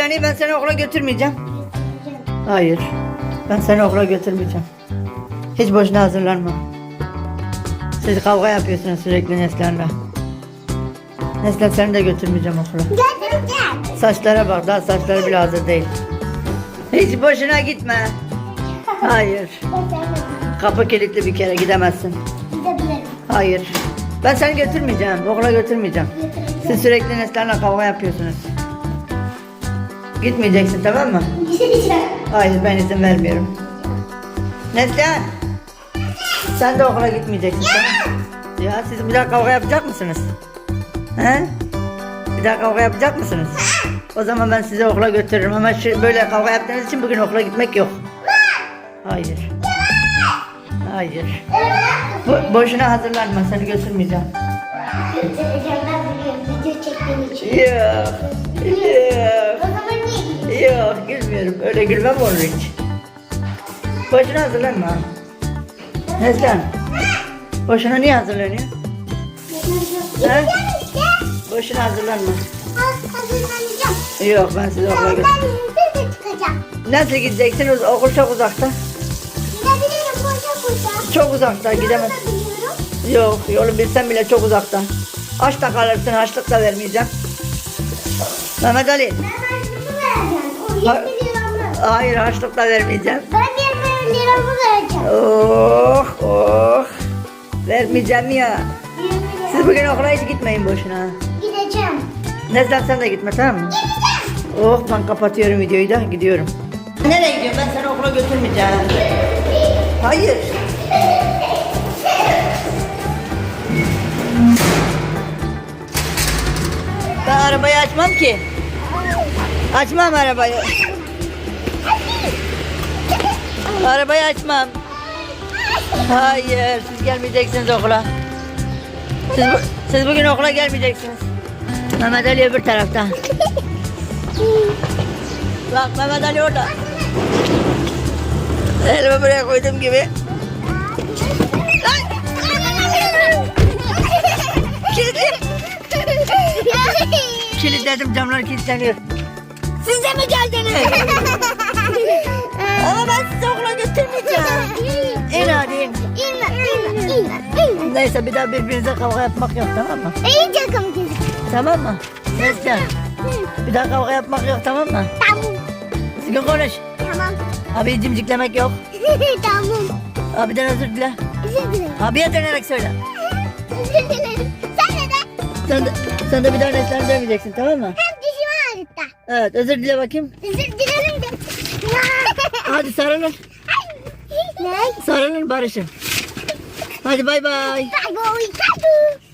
hazırlanayım ben seni okula götürmeyeceğim. Hayır. Ben seni okula götürmeyeceğim. Hiç boşuna hazırlanma. Siz kavga yapıyorsunuz sürekli Neslihan'la. Neslihan seni de götürmeyeceğim okula. Götüreceğim. Saçlara bak daha saçları bile hazır değil. Hiç boşuna gitme. Hayır. Kapı kilitli bir kere gidemezsin. Gidebilirim. Hayır. Ben seni götürmeyeceğim. Okula götürmeyeceğim. Siz sürekli Neslihan'la kavga yapıyorsunuz. Gitmeyeceksin tamam mı? Gideceğim. Hayır ben izin vermiyorum. Neslihan. Sen de okula gitmeyeceksin tamam mı? Ya siz bir daha kavga yapacak mısınız? He? Bir daha kavga yapacak mısınız? O zaman ben sizi okula götürürüm ama şu, böyle kavga yaptığınız için bugün okula gitmek yok. Hayır. Hayır. Bo- boşuna hazırlanma seni götürmeyeceğim. Götüreceğim ben. Video çektiğim için. Yok. Gülmüyorum. Öyle gülmem olur hiç. Boşuna hazırlanma. Neslihan. Boşuna niye hazırlanıyor? İşte. Boşuna hazırlanma. Az hazırlanacağım. Yok ben sizi okula Ben götür. ben çıkacağım. Nasıl gideceksiniz? Okul çok uzakta. Gidebilirim koşa koşa. Çok uzakta gidemez. Yok yolu bilsem bile çok uzakta. Aç da kalırsın haçlık da vermeyeceğim. Mehmet Ali. Ben vereceğim. O Ha- 20 liramı. Hayır haçlık da vermeyeceğim. Ben 20 liramı vereceğim. Oh oh. Vermeyeceğim ya. 20 lira. Siz bugün okula hiç gitmeyin boşuna. Gideceğim. Nezle sen de gitme tamam mı? Gideceğim. Oh ben kapatıyorum videoyu da gidiyorum. Nereye gidiyorsun? Ben seni okula götürmeyeceğim. Hayır. Ben arabayı açmam ki. Açmam arabayı. Arabayı açmam. Hayır, siz gelmeyeceksiniz okula. Siz, siz bugün okula gelmeyeceksiniz. Mehmet Ali öbür tarafta. Bak Mehmet Ali orada. Elimi buraya koyduğum gibi. Kilitli. Kilitledim camlar kilitleniyor. Siz de mi geldiniz? Ama ben sizi okula götürmeyeceğim. İn hadi in. İnme, inme, inme, inme. Neyse bir daha birbirinize kavga yapmak yok tamam mı? İyi takım kız. Tamam mı? Neslihan bir daha kavga yapmak yok tamam mı? Tamam. Düzgün konuş. Tamam. Abi cimciklemek yok. tamam. Abiden özür dile. Özür dilerim. Abiye dönerek söyle. Özür dilerim. Sen de de. Sen de, sen de bir daha Neslihan'ı dövmeyeceksin tamam mı? Hem. Evet özür dile bakayım. Özür dilerim de. Hadi sarılın. ne? Sarılın barışın. Hadi bay bay. Bye bye.